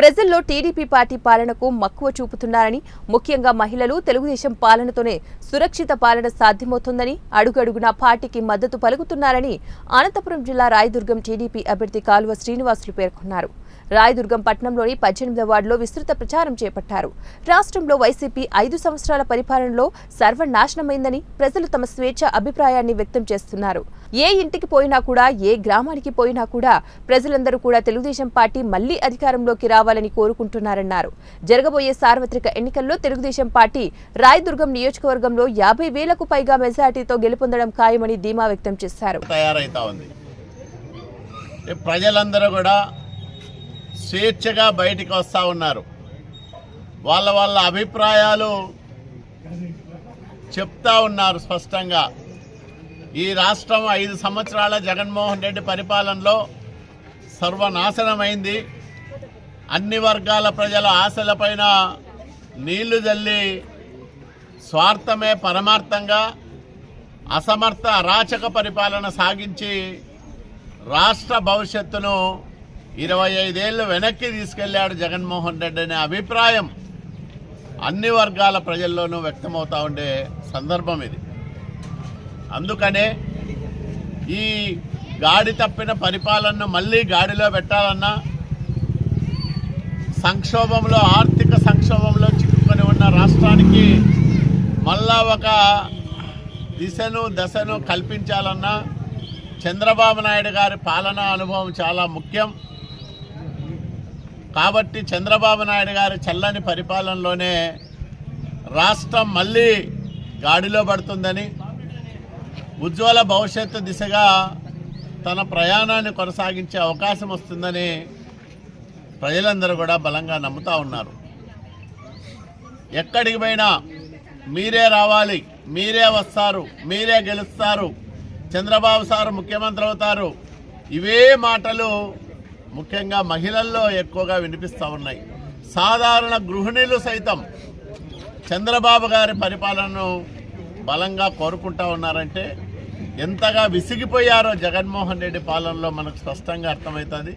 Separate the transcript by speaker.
Speaker 1: ప్రజల్లో TDP party పాలనకు మక్కువ చూపుతున్నారని ముఖ్యంగా మహిళలు తెలుగుదేశం పాలనతోనే సురక్షిత పాలన సాధ్యమవుతుందని అడుగడుగునా పార్టీకి మద్దతు పలుకుతున్నారని అనంతపురం జిల్లా రాయదుర్గం టీడీపీ అభ్యర్థి కాలువ శ్రీనివాసులు పేర్కొన్నారు. రాయదుర్గం పట్టణంలోని పద్దెనిమిదవ వార్డులో విస్తృత ప్రచారం చేపట్టారు. రాష్ట్రంలో వైసీపీ ఐదు సంవత్సరాల పరిపాలనలో సర్వనాశనమైందని ప్రజలు తమ స్వేచ్ఛ అభిప్రాయాన్ని వ్యక్తం చేస్తున్నారు. ఏ ఇంటికి పోయినా కూడా ఏ గ్రామానికి పోయినా కూడా ప్రజలందరూ కూడా తెలుగుదేశం పార్టీ మళ్ళీ అధికారంలోకి రావాలని కోరుకుంటున్నారన్నారు. జరగబోయే సార్వత్రిక ఎన్నికల్లో తెలుగుదేశం పార్టీ రాయదుర్గం నియోజకవర్గంలో యాభై వేలకు పైగా మెజార్టీతో గెలుపొందడం ఖాయమని ధీమా వ్యక్తం చేశారు.
Speaker 2: ప్రజలందరూ కూడా స్వేచ్ఛగా బయటికి వస్తూ ఉన్నారు. వాళ్ళ వాళ్ళ అభిప్రాయాలు చెప్తా ఉన్నారు స్పష్టంగా. ఈ రాష్ట్రం ఐదు సంవత్సరాల జగన్మోహన్ రెడ్డి పరిపాలనలో సర్వనాశనమైంది. అన్ని వర్గాల ప్రజల ఆశలపైన నీళ్ళు జల్లి స్వార్థమే పరమార్థంగా అసమర్థ అరాచక పరిపాలన సాగించి రాష్ట్ర భవిష్యత్తును ఇరవై ఐదేళ్ళు వెనక్కి తీసుకెళ్ళాడు జగన్మోహన్ రెడ్డి అనే అభిప్రాయం అన్ని వర్గాల ప్రజల్లోనూ వ్యక్తమవుతూ ఉండే సందర్భం ఇది. అందుకనే ఈ గాడి తప్పిన పరిపాలనను మళ్ళీ గాడిలో పెట్టాలన్నా సంక్షోభంలో ఆర్థిక సంక్షోభంలో చిక్కుకొని ఉన్న రాష్ట్రానికి మళ్ళా ఒక దిశను దశను కల్పించాలన్నా చంద్రబాబు నాయుడు గారి పాలనా అనుభవం చాలా ముఖ్యం. కాబట్టి చంద్రబాబు నాయుడు గారి చల్లని పరిపాలనలోనే రాష్ట్రం మళ్ళీ గాడిలో పడుతుందని ఉజ్వల భవిష్యత్తు దిశగా తన ప్రయాణాన్ని కొనసాగించే అవకాశం వస్తుందని ప్రజలందరూ కూడా బలంగా నమ్ముతా ఉన్నారు. ఎక్కడికి పోయినా మీరే రావాలి మీరే వస్తారు మీరే గెలుస్తారు చంద్రబాబు సారు ముఖ్యమంత్రి అవుతారు. ఇవే మాటలు ముఖ్యంగా మహిళల్లో ఎక్కువగా వినిపిస్తూ ఉన్నాయి. సాధారణ గృహిణులు సైతం చంద్రబాబు గారి పరిపాలనను బలంగా కోరుకుంటా ఉన్నారంటే ఎంతగా విసిగిపోయారో జగన్మోహన్ రెడ్డి పాలనలో మనకు స్పష్టంగా అర్థమవుతుంది.